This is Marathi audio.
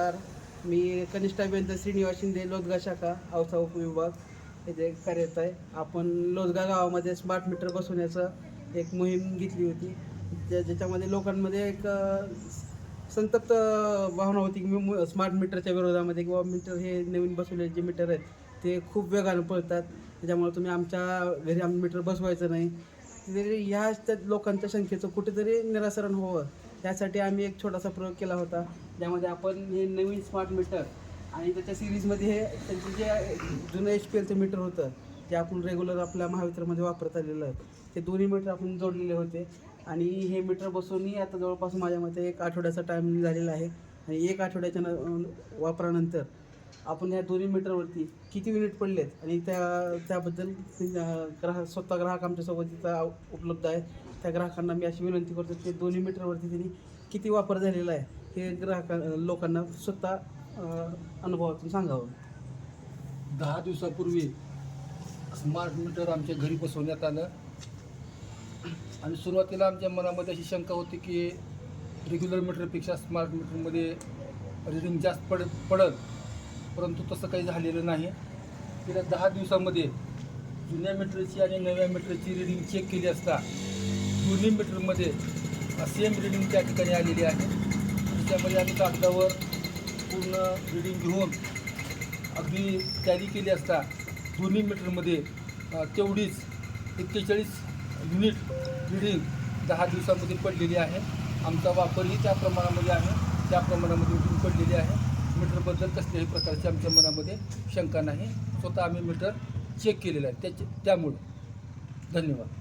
नमस्कार. मी कनिष्ठा अभियंता श्रीनिवास शिंदे लोदगा शाखा औसा उपविभाग येथे कार्यरत आहे. आपण लोदगा गावामध्ये स्मार्ट मीटर बसवण्याचं एक मोहीम घेतली होती. ज्या ज्याच्यामध्ये लोकांमध्ये एक संतप्त भावना होती की मी स्मार्ट मीटरच्या विरोधामध्ये किंवा मीटर हे नवीन बसवलेले जे मीटर आहेत ते खूप वेगानं पळतात. त्याच्यामुळे तुम्ही आमच्या घरी आम्ही मीटर बसवायचं नाही. तरी ह्या लोकांच्या संख्येचं कुठेतरी निरासरण व्हावं. त्यासाठी आम्ही एक छोटासा प्रयोग केला होता ज्यामध्ये आपण हे नवीन स्मार्ट मीटर आणि त्याच्या सिरीजमध्ये हे त्यांचं जे जुनं एच पी एलचं मीटर होतं जे आपण रेग्युलर आपल्या महावितरणमध्ये वापरत आलेलं आहे ते दोन्ही मीटर आपण जोडलेले होते. आणि हे मीटर बसूनही आता जवळपास माझ्या मते एक आठवड्याचा टाईम झालेला आहे. आणि एक आठवड्याच्या न वापरानंतर आपण ह्या दोन्ही मीटरवरती किती युनिट पडलेत आणि त्या त्याबद्दल ग्राहक स्वतः ग्राहक आमच्यासोबत तिथं उपलब्ध आहे. त्या ग्राहकांना मी अशी विनंती करतो की दोन्ही मीटरवरती त्यांनी किती वापर झालेला आहे हे ग्राहका लोकांना स्वतः अनुभवातून सांगावं. दहा दिवसापूर्वी स्मार्ट मीटर आमच्या घरी बसवण्यात आलं. आणि सुरुवातीला आमच्या मनामध्ये अशी शंका होती की रेग्युलर मीटरपेक्षा स्मार्ट मीटरमध्ये रिडिंग जास्त पड पडत. परंतु तसं काही झालेलं नाही. गेल्या दहा दिवसामध्ये जुन्या मीटरची आणि नव्या मीटरची रिडिंग चेक केली असता दोन्ही मीटरमध्ये सेम रिडिंग त्या ठिकाणी आलेली आहे. त्याच्यामध्ये आम्ही कागदावर पूर्ण रिडिंग घेऊन अगदी तयारी केली असता दोन्ही मीटरमध्ये तेवढीच एक्केचाळीस युनिट रिडिंग दहा दिवसामध्ये पडलेली आहे. आमचा वापरही त्या प्रमाणामध्ये आहे त्या प्रमाणामध्ये पडलेली आहे. मीटरबद्दल कसल्याही प्रकारची आमच्या मनामध्ये शंका नाही. स्वतः आम्ही मीटर चेक केलेलं आहे. त्याचे त्यामुळं. धन्यवाद.